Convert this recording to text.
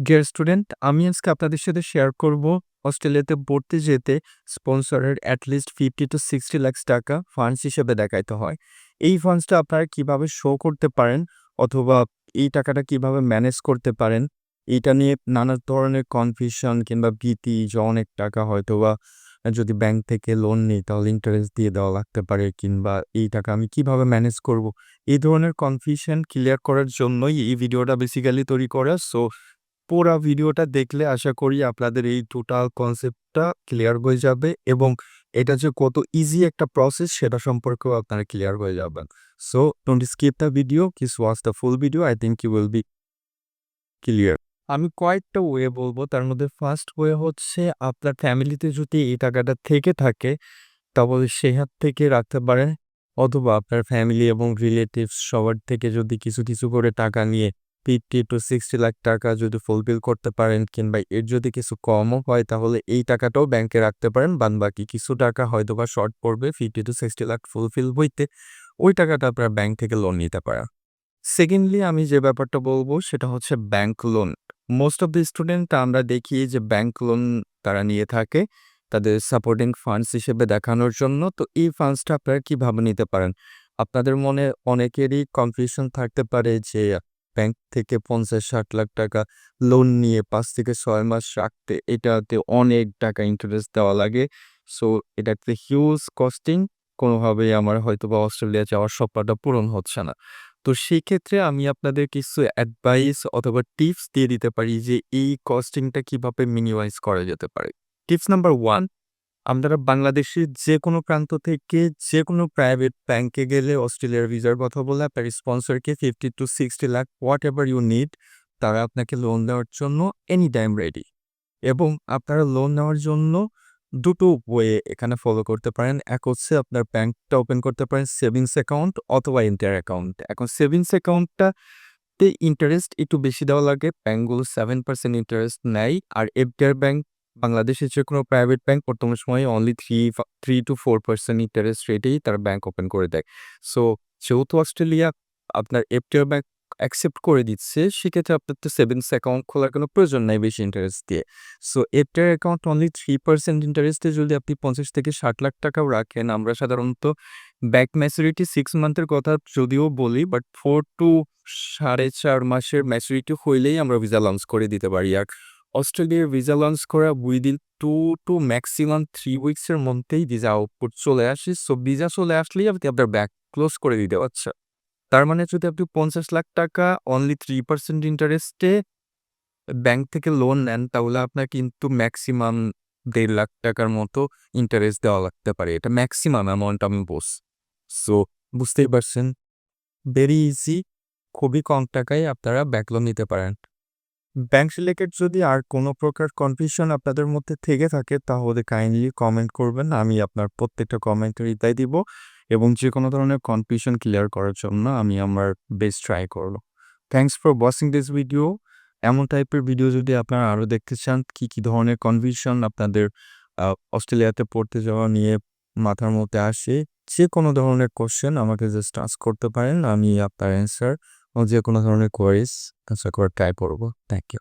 Dear student আমি আজকে আপনাদের সাথে শেয়ার করব অস্ট্রেলিয়াতে পড়তে যেতে স্পন্সরের at least fifty to sixty lakhs টাকা ফান্ডস হিসেবে দেখাইতে হয়। এই ফান্ডসটা আপনারা কীভাবে শো করতে পারেন অথবা এই টাকাটা কীভাবে ম্যানেজ করতে পারেন এইটা নিয়ে নানা ধরনের কনফিউশন কিংবা ভীতি, যে অনেক টাকা হয়তো বা যদি ব্যাংক থেকে লোন নিই তাহলে ইন্টারেস্ট দিয়ে দেওয়া লাগতে পারে কিংবা এই টাকা আমি কীভাবে ম্যানেজ করব, এই ধরনের কনফিউশন ক্লিয়ার করার জন্যই এই ভিডিওটা বেসিক্যালি তৈরি করা। সো পুরা ভিডিওটা দেখলে আশা করি আপনাদের এই টোটাল কনসেপ্টটা ক্লিয়ার হয়ে যাবে এবং এটা যে কত ইজি একটা প্রসেস সেটা সম্পর্কেও আপনারা ক্লিয়ার হয়ে যাবেন। So don't skip the video kiss watch the full video I think you will be clear আমি কয়েকটা ওয়ে বলব, তার মধ্যে ফার্স্ট ওয়ে হচ্ছে আপনার ফ্যামিলিতে যদি এই টাকাটা থেকে থাকে, তাহলে সেই হাত থেকে রাখতে পারেন। অথবা আপনার ফ্যামিলি এবং রিলেটিভস সবার থেকে যদি কিছু কিছু করে টাকা নিয়ে ফিফটি টু সিক্সটি লাখ টাকা যদি ফুলফিল করতে পারেন কিংবা এর যদি কিছু কমও হয়, তাহলে এই টাকাটাও ব্যাংকে রাখতে পারেন। বাদ বাকি কিছু টাকা হয়তো বা শর্ট পড়বে fifty to sixty lakh fulfil হইতে। ওই টাকাটা আপনার ব্যাংক থেকে লোন নিতে পারেন। সেকেন্ডলি আমি যে ব্যাপারটা বলব, সেটা হচ্ছে bank loan most of the student আমরা দেখি যে ব্যাংক লোন তারা নিয়ে থাকে তাদের সাপোর্টিং ফান্ডস হিসেবে দেখানোর জন্য। তো এই ফান্ডসটা আপনারা কীভাবে নিতে পারেন? আপনাদের মনে অনেকেরই কনফিউশন থাকতে পারে যে ব্যাংক থেকে পঞ্চাশ, ষাট লাখ টাকা লোন নিয়ে পাঁচ থেকে ছয় মাস রাখতে এটাতে অনেক টাকা ইন্টারেস্ট দেওয়া লাগে। সো এটা একটা হিউজ কস্টিং কোনোভাবেই আমার হয়তো বা অস্ট্রেলিয়া যাওয়ার স্বপ্নটা পূরণ হচ্ছে না। তো সেই ক্ষেত্রে আমি আপনাদের কিছু অ্যাডভাইস অথবা টিপস দিয়ে দিতে পারি যে এই কস্টিংটা কীভাবে মিনিমাইজ করা যেতে পারে। টিপস নাম্বার ওয়ান আপনারা বাংলাদেশের যে কোনো প্রান্ত থেকে যে কোনো প্রাইভেট ব্যাংকে গেলে অস্ট্রেলিয়ার ভিসার কথা বলে আপনার স্পন্সরকে fifty to sixty lakh whatever you need তারা আপনাকে লোন দেওয়ার জন্য এনি টাইম রেডি এবং আপনারা লোন নেওয়ার জন্য দুটো ওয়ে এখানে ফলো করতে পারেন। এক হচ্ছে আপনার ব্যাংকটা ওপেন করতে পারেন সেভিংস অ্যাকাউন্ট অথবা ইন্টার অ্যাকাউন্ট এখন সেভিংস অ্যাকাউন্টটাতে ইন্টারেস্ট একটু বেশি দেওয়া লাগে। ব্যাঙ্কগুলো সেভেন পার্সেন্ট ইন্টারেস্ট নেয়। আর এফডিআর ব্যাংক বাংলাদেশের যে কোনো প্রাইভেট ব্যাংক বর্তমান সময়ে only three three to four percent interest রেটেই তারা ব্যাংক ওপেন করে দেয়। সো যেহেতু অস্ট্রেলিয়া আপনার এফটিআর ব্যাংক অ্যাকসেপ্ট করে দিচ্ছে, সেক্ষেত্রে আপনার তো সেভিংস অ্যাকাউন্ট খোলার কোনো প্রয়োজন নাই বেশি ইন্টারেস্ট দিয়ে। So FTR account only three percent ইন্টারেস্টে যদি আপনি পঞ্চাশ থেকে ষাট লাখ টাকাও রাখেন, আমরা সাধারণত ব্যাক ম্যাচুরিটি সিক্স মান্থের কথা যদিও বলি বাট ফোর টু সাড়ে চার মাসের ম্যাচুরিটি হইলেই আমরা ভিসা লঞ্চ করে দিতে পারি। আর অস্ট্রেলিয়ার ভিসা লঞ্চ করা within two two maximum three উইক্সের মধ্যেই ভিসা আউটপুট চলে আসে। সো ভিসা চলে আসলেই আপনি আপনার ব্যাক ক্লোজ করে দিতে পারছেন। তার মানে যদি আপনি পঞ্চাশ লাখ টাকা অনলি থ্রি পার্সেন্ট ইন্টারেস্টে ব্যাংক থেকে লোন নেন, তাহলে আপনার কিন্তু ম্যাক্সিমাম দেড় লাখ টাকার মতো ইন্টারেস্ট দেওয়া লাগতে পারে। এটা ম্যাক্সিমাম অ্যামাউন্ট আমি বোস সো বুঝতেই পারছেন? ভেরি ইজি খুবই কম টাকায় আপনারা ব্যাক লোন নিতে পারেন। ব্যাংক রিলেটেড যদি আর কোনো প্রকার কনফিউশন আপনাদের মধ্যে থেকে থাকে, তাহলে কাইন্ডলি কমেন্ট করবেন। আমি আপনার প্রত্যেকটা কমেন্টের রিপ্লাই দিব এবং যে কোনো ধরনের কনফিউশন ক্লিয়ার করার জন্য আমি আমার বেস্ট ট্রাই করব। Thanks for watching this video এমন টাইপের ভিডিও যদি আপনারা আরও দেখতে চান, কি কি ধরনের কনফিউশন আপনাদের অস্ট্রেলিয়াতে পড়তে যাওয়া নিয়ে মাথার মধ্যে আসে যে কোনো ধরনের কোশ্চেন আমাকে জাস্ট আস করতে পারেন, আমি আপনার অ্যান্সার যে কোনো ধরনের কোয়ারিজ আশা করে ট্রাই করব। Thank you